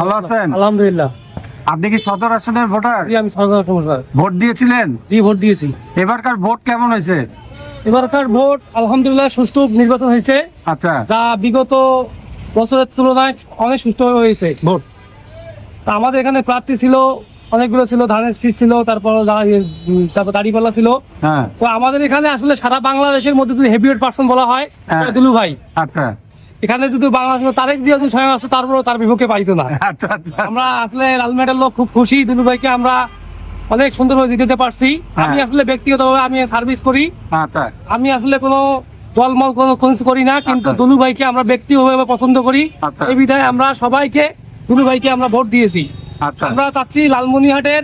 ভালো আছেন? আলহামদুলিল্লাহ। আপনি কি সদর আসনের ভোটার? আমি সরকার সমস্যা ভোট দিয়েছিলেন? জি ভোট দিয়েছি। এবারকার ভোট কেমন হয়েছে? এবারকার ভোট আলহামদুলিল্লাহ সুষ্ঠু নির্বাচন হয়েছে। আচ্ছা। যা বিগত বছরের তুলনায় অনেক সুষ্ঠু হয়েছে ভোট। তা আমাদের এখানে প্রার্থী ছিল অনেকগুলো ছিল ধানের শীষ ছিল তারপর ইয়ে, তারপর দাড়িপাল্লা ছিল। হ্যাঁ। তো আমাদের এখানে আসলে সারা বাংলাদেশের মধ্যে যদি হেভিওয়েট পার্সন বলা হয় হ্যাঁ। সেটা দুলু ভাই আচ্ছা। এখানে যদি বাংলাদেশের তারেক জিয়া যদি স্বয়ং আসতো তারপরেও তার বিপক্ষে পাইতো না। আচ্ছা আচ্ছা। আমরা আসলে লালমেটের লোক খুব খুশি। দুলু ভাইকে আমরা অনেক সুন্দরভাবে দিতে পারছি। হ্যাঁ। আমি আসলে ব্যক্তিগতভাবে আমি সার্ভিস করি। আচ্ছা। আমি আসলে কোনো দলমল কোনো খোঁজ করি না কিন্তু। দুলু ভাইকে আমরা ব্যক্তিগতভাবে পছন্দ করি। এই বিধায় আমরা সবাইকে দুলু ভাইকে আমরা ভোট দিয়েছি। আমরা চাচ্ছি লালমনিহাটের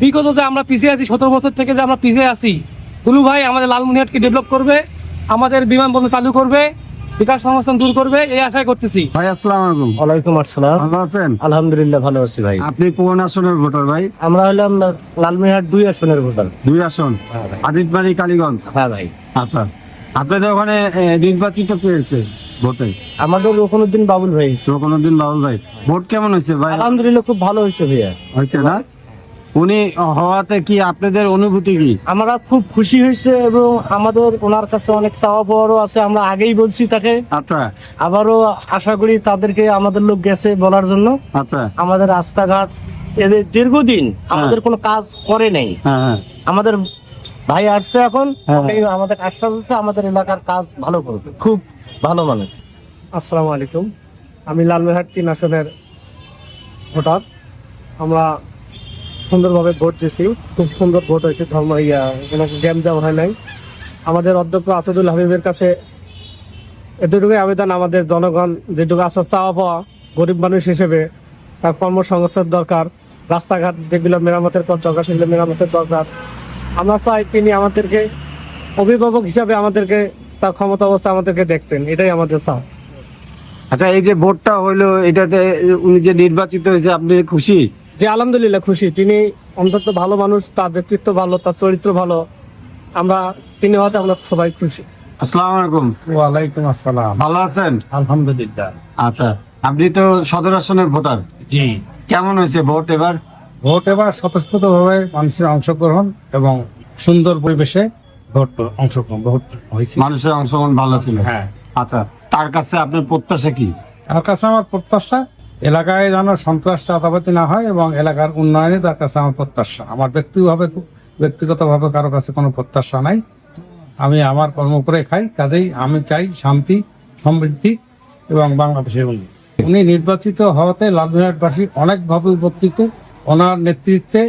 বিগত যে আমরা পিছিয়ে আছি সতেরো বছর থেকে যে আমরা পিছিয়ে আছি দুলু ভাই আমাদের লালমনিহাটকে ডেভেলপ করবে আমাদের বিমানবন্দর চালু করবে বিকাশ সংস্থান দূর করবে এই আশাই করতেছি। ভাই আসসালামু আলাইকুম। ওয়ালাইকুম আসসালাম। ভালো আছেন? আলহামদুলিল্লাহ ভালো আছি ভাই। আপনি কোন আসনের ভোটার ভাই? আমরা হলাম লালমিহাট দুই আসনের ভোটার। দুই আসন? হ্যাঁ। আদিতবাড়ি কালীগঞ্জ? হ্যাঁ ভাই। আচ্ছা। আপনাদের ওখানে নির্বাচিত পেয়েছে ভোটে? আমাদের রকনুদ্দিন বাবুল ভাই শোকনুদ্দিন বাবুল ভাই ভোট কেমন হয়েছে ভাই? আলহামদুলিল্লাহ খুব ভালো হয়েছে ভাইয়া। হয়েছে না? উনি হওয়াতে কি আপনাদের অনুভূতি কি? আমরা খুব খুশি হয়েছে এবং আমাদের ওনার কাছে অনেক চাওয়া পাওয়ারও আছে আমরা আগেই বলছি তাকে। আচ্ছা। আবারও আশা করি তাদেরকে আমাদের লোক গেছে বলার জন্য। আচ্ছা। আমাদের রাস্তাঘাট এদের দীর্ঘদিন আমাদের কোনো কাজ করে নাই। হ্যাঁ হ্যাঁ। আমাদের ভাই আসছে এখন হ্যাঁ। আমাদের আশ্বাস দিচ্ছে আমাদের এলাকার কাজ ভালো করবে। খুব ভালো মানুষ আসসালামু আলাইকুম। আমি লালমেহাট তিন আসনের ভোটার। আমরা সুন্দরভাবে ভোট দিয়েছি খুব সুন্দর ভোট হয়েছে ধর্ম, ইয়া কোনো জ্যাম জ্যাম হয় নাই। আমাদের অধ্যক্ষ আসাদুল হাবিবের কাছে এতটুকুই আবেদন, আমাদের জনগণ যেটুকু আশা চাওয়া পাওয়া, গরিব মানুষ হিসেবে তার কর্মসংস্থান দরকার, রাস্তাঘাট যেগুলো মেরামতের কর দরকার, সেগুলো মেরামতের দরকার। আমরা চাই তিনি আমাদেরকে অভিভাবক হিসাবে আমাদেরকে তার ক্ষমতা অবস্থা আমাদেরকে দেখতেন, এটাই আমাদের চাওয়া। আচ্ছা এই যে ভোটটা হইল, এটাতে উনি যে নির্বাচিত হয়েছে, আপনি খুশি? যে আলহামদুলিল্লাহ খুশি তিনি অন্তত ভালো মানুষ তার ব্যক্তিত্ব ভালো তার চরিত্র ভালো আমরা তিনি হওয়াতে আমরা সবাই খুশি। আসসালামু আলাইকুম। ওয়ালাইকুম আসসালাম। ভালো আছেন? আলহামদুলিল্লাহ। আচ্ছা আপনি তো সদর আসনের ভোটার। জি। কেমন হয়েছে ভোট এবার? ভোট এবার স্বতঃস্ফূর্ত ভাবে মানুষের অংশগ্রহণ এবং সুন্দর পরিবেশে ভোট অংশগ্রহণ ভোট হয়েছে। মানুষের অংশগ্রহণ ভালো ছিল। হ্যাঁ। আচ্ছা তার কাছে আপনার প্রত্যাশা কি? তার কাছে আমার প্রত্যাশা এলাকায় যেন সন্ত্রাস চাঁদাবাতি না হয় এবং এলাকার উন্নয়নে তার কাছে আমার প্রত্যাশা। আমার ব্যক্তিভাবে ব্যক্তিগতভাবে কারও কাছে কোনো প্রত্যাশা নাই। আমি আমার কর্ম করে খাই, কাজেই আমি চাই শান্তি, সমৃদ্ধি এবং বাংলাদেশের উনি নির্বাচিত হওয়াতে লালমিহাটবাসী অনেকভাবে উপকৃত। ওনার নেতৃত্বে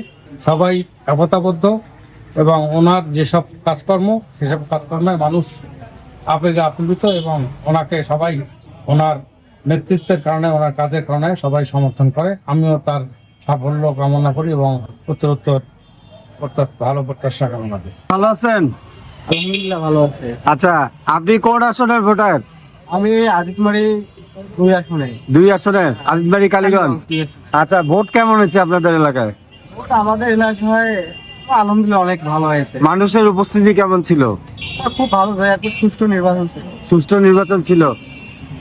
সবাই একতাবদ্ধ এবং ওনার যেসব কাজকর্ম, সেসব কাজকর্মে মানুষ আবেগে আপ্লুত এবং ওনাকে সবাই ওনার নেতৃত্বের কারণে ওনার কাজের কারণে সবাই সমর্থন করে। আমিও তার সাফল্য কামনা করি এবং উত্তরোত্তর অর্থাৎ ভালো প্রত্যাশা কামনা করি। ভালো আছেন? আলহামদুলিল্লাহ ভালো আছে। আচ্ছা আপনি কোন আসনের ভোটার? আমি আদিতমারি দুই আসনে। দুই আসনের আদিতবাড়ি কালীগঞ্জ। আচ্ছা ভোট কেমন হয়েছে আপনাদের এলাকায়? ভোট আমাদের এলাকায় আলহামদুলিল্লাহ অনেক ভালো হয়েছে। মানুষের উপস্থিতি কেমন ছিল? খুব ভালো সুষ্ঠু নির্বাচন ছিল। সুষ্ঠু নির্বাচন ছিল।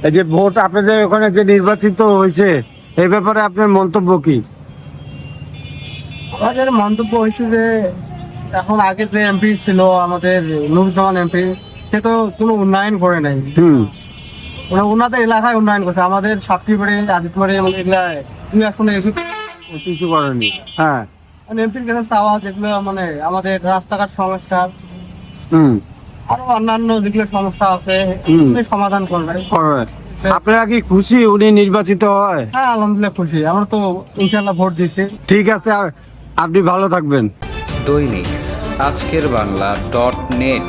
এই যে ভোট আপনাদের ওখানে যে নির্বাচিত হয়েছে এই ব্যাপারে আপনার মন্তব্য কি? আমাদের মন্তব্য হয়েছে যে এখন আগে যে এমপি ছিল আমাদের নুরুজ্জামান এমপি সে তো কোনো উন্নয়ন করে নাই। হুম। ওরা ওনাদের এলাকায় উন্নয়ন করছে। আমাদের সাতটিবাড়ি আদিতবাড়ি এবং এগুলা আসনে এসে কিছু করেনি। হ্যাঁ। এমপির কাছে চাওয়া যেগুলো মানে আমাদের রাস্তাঘাট সংস্কার। হুম। আরও অন্যান্য যেগুলো সমস্যা আছে সমাধান করবে। করবে। আপনারা কি খুশি উনি নির্বাচিত হয়? হ্যাঁ আলহামদুলিল্লাহ খুশি। আমরা তো ইনশাল্লাহ ভোট দিয়েছি। ঠিক আছে আপনি ভালো থাকবেন। দৈনিক আজকের বাংলা ডট নেট।